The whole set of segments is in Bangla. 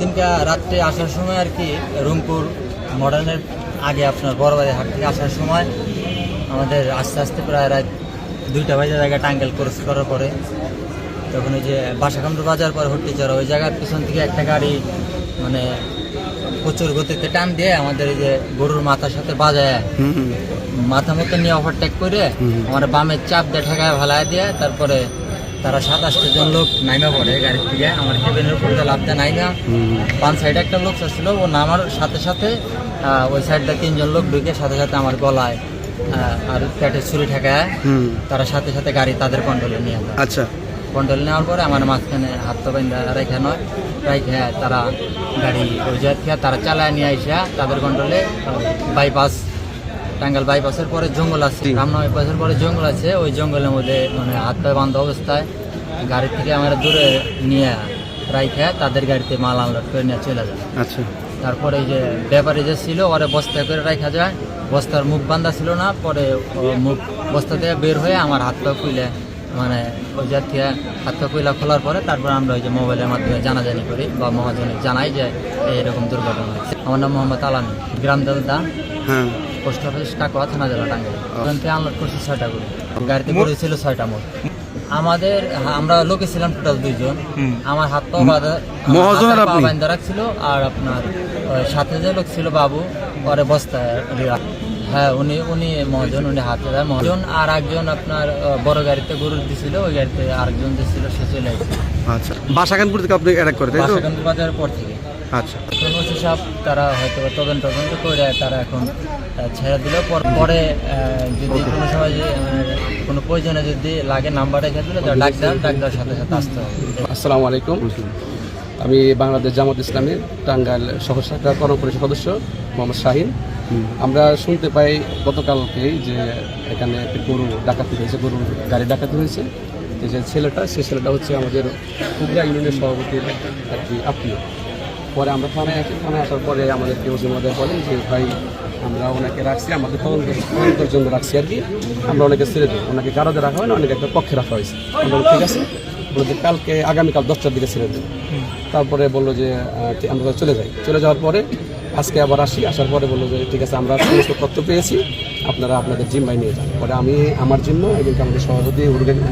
দিনকে রাত্রে আসার সময় আর কি রংপুর মডার্নের আগে আপনার বড়বাড়ি হাট থেকে আসার সময় আমাদের আস্তে আস্তে প্রায় রাত দুইটা বাজে জায়গায় টাঙ্গেল ক্রস করার পরে তখন ওই যে বাসাকামড় বাজার পর হট্টি চড়া ওই জায়গার পিছন থেকে একটা গাড়ি মানে প্রচুর গতিতে টান দিয়ে আমাদের এই যে গরুর মাথার সাথে বাজায় মাথা মতো নিয়ে ওভারটেক করে। আমার বামের চাপ দিয়ে ঠেকায় ভালায় দিয়ে তারপরে তারা সাত আটটা জন লোক নাইমা পড়ে গাড়ি থেকে আমার হেভেনের উপর দেয় নাইমা। বাম সাইডে একটা লোক ছিল ও নামার সাথে সাথে ওই সাইডটা তিনজন লোক ঢুকে সাথে সাথে আমার গলায় আর পেটে ছুরি ঠেকায়। তারা সাথে সাথে গাড়ি তাদের কন্ট্রোলে নিয়ে যায়। আচ্ছা। কন্ট্রোলে নেওয়ার পরে আমার মাঝখানে হাত তো বাইন্দা রেখে নয় রেখে তারা গাড়ি ওই জায়গা তারা চালায় নিয়ে আইসা তাদের কন্ট্রোলে বাইপাস টাঙ্গাল বাইপাসের পরে জঙ্গল আছে। রামনা বাইপাসের পরে জঙ্গল আছে। ওই জঙ্গলের মধ্যে মানে হাত পায়ে বান্ধা অবস্থায় গাড়ি থেকে আমরা দূরে নিয়ে রাইখে তাদের গাড়িতে মাল আনলোড করে নিয়ে চলে যায়। আচ্ছা। তারপরে এই যে ব্যাপারী যে ছিল ওরে বস্তা করে রাখা যায়। বস্তার মুখ বান্ধা ছিল না পরে মুখ বস্তা থেকে বের হয়ে আমার হাত পা খুলে মানে ওই জাত থেকে হাত পা খুলে খোলার পরে তারপর আমরা ওই যে মোবাইলের মাধ্যমে জানাজানি করি বা মহাজনে জানাই যে এরকম দুর্ঘটনা হয়েছে। আমার নাম মোহাম্মদ আলামী গ্রাম দেবদা হ্যাঁ। পোস্ট অফিস টাকা থানা জেলা টাঙ্গাইল ওখান থেকে আনলোড করছি ছয়টা করে। গাড়িতে করে ছিল ছয়টা মোট। আমাদের আমরা লোকে ছিলাম টোটাল দুইজন। আমার হাত পা বাঁধা? বাঁধা রাখছিল আর আপনার সাথে যে লোক ছিল বাবু পরে বস্তায় হ্যাঁ উনি উনি মহাজন উনি হাতে দেয়। মহাজন আর একজন আপনার বড় গাড়িতে গরু দিছিল ওই গাড়িতে আরেকজন যে ছিল সে চলে আসছে। আচ্ছা। বাসাকানপুর থেকে আপনি অ্যাটাক করে বাসাকান্দ বাজারের পর থেকে। আচ্ছা। ওসি সাহেব তারা হয়তো বা তদন্ত তদন্ত করে তারা এখন ছেড়ে দিল। পর পরে যদি কোনো সময় যে কোনো প্রয়োজনে যদি লাগে নাম্বার রেখে দিলে ডাক দেন ডাক দেওয়ার সাথে সাথে আসতে হবে। আসসালামু আলাইকুম। আমি বাংলাদেশ জামাত ইসলামের টাঙ্গাইল শহর শাখার কর্মপরিষদ সদস্য মোহাম্মদ শাহিন। আমরা শুনতে পাই গতকালকেই যে এখানে একটি গরু ডাকাতি হয়েছে গরুর গাড়ি ডাকাতি হয়েছে। যে ছেলেটা সেই ছেলেটা হচ্ছে আমাদের কুবরা ইউনিয়নের সভাপতির একটি আত্মীয়। পরে আমরা থানায় আসি। থানায় আসার পরে আমাদেরকে ওসি মহোদয় বলেন যে ভাই আমরা ওনাকে রাখছি আমাদের তদন্ত তদন্তের জন্য রাখছি আর কি। আমরা ওনাকে ছেড়ে দিই ওনাকে কারাতে রাখা হয় না অনেকে একটা পক্ষে রাখা হয়েছে। আমরা ঠিক আছে। বলল যে কালকে আগামীকাল দশটার দিকে ছেড়ে দেবো। তারপরে বলল যে আমরা চলে যাই। চলে যাওয়ার পরে আজকে আবার আসি। আসার পরে বলল যে ঠিক আছে আমরা সমস্ত তথ্য পেয়েছি। আপনারা আপনাদের জিম্মায় নিয়ে যান। পরে আমি আমার জিম্মা এবং আমাদের সভাপতি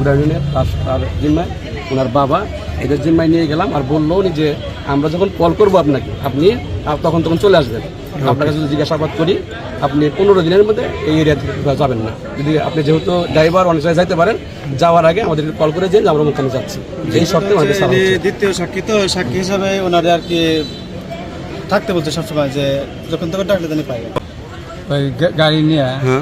উড়াইনের তার তার জিম্মায় ওনার বাবা এদের জিম্মায় নিয়ে গেলাম। আর বলল উনি যে আমরা যখন কল করব আপনাকে আপনি তখন তখন চলে আসবেন। আপনাকে যদি জিজ্ঞাসাবাদ করি আপনি পনেরো দিনের মধ্যে এই এরিয়া থেকে যাবেন না। যদি আপনি যেহেতু ড্রাইভার অনেক জায়গায় যাইতে পারেন যাওয়ার আগে আমাদেরকে কল করে দিন যে আমরা ওখানে যাচ্ছি। এই শর্তে আমাদের। দ্বিতীয় সাক্ষী তো সাক্ষী হিসাবে ওনারে আর কি থাকতে বলছে সবসময় যে যখন তখন ডাকলে তিনি পাই ওই গা- গাড়ি নিয়ে। হ্যাঁ।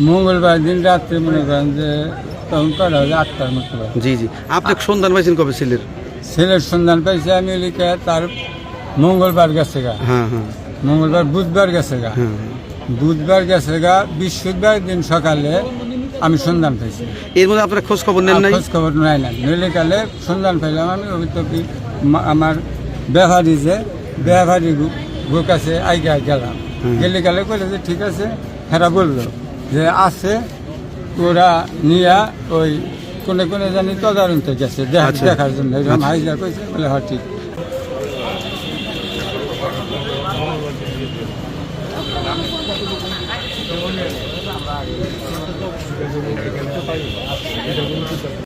মঙ্গলবার দিন রাত্রে মনে করেন যে তখন করা আটটার মতো। জি জি। আপনি সন্ধান পাইছেন কবে ছেলের ছেলের সন্ধান পাইছে আমি লিখে তার মঙ্গলবার গেছে গা। হ্যাঁ হ্যাঁ। মঙ্গলবার বুধবার গেছে গা। হ্যাঁ। বুধবার গেছে গা বৃহস্পতিবার দিন সকালে আমি সন্ধান পাইছি। এর মধ্যে আপনারা খোঁজ খবর নেন নাই? খোঁজ খবর নাই। না নইলে কালে সন্ধান পাইলাম আমি ওই তো কি মা- আমার ব্যবহারী যে ব্যবহারী বুক আছে আইগা গেলাম। গেলে কালে কইলে যে ঠিক আছে। হেরা বলল যে আছে। ওরা নিয়া ওই কোনে কোনে জানি তদারন্ত গেছে আচ্ছা। দেখার জন্য। এরকম হাইজা কইছে বলে হ্যাঁ ঠিক।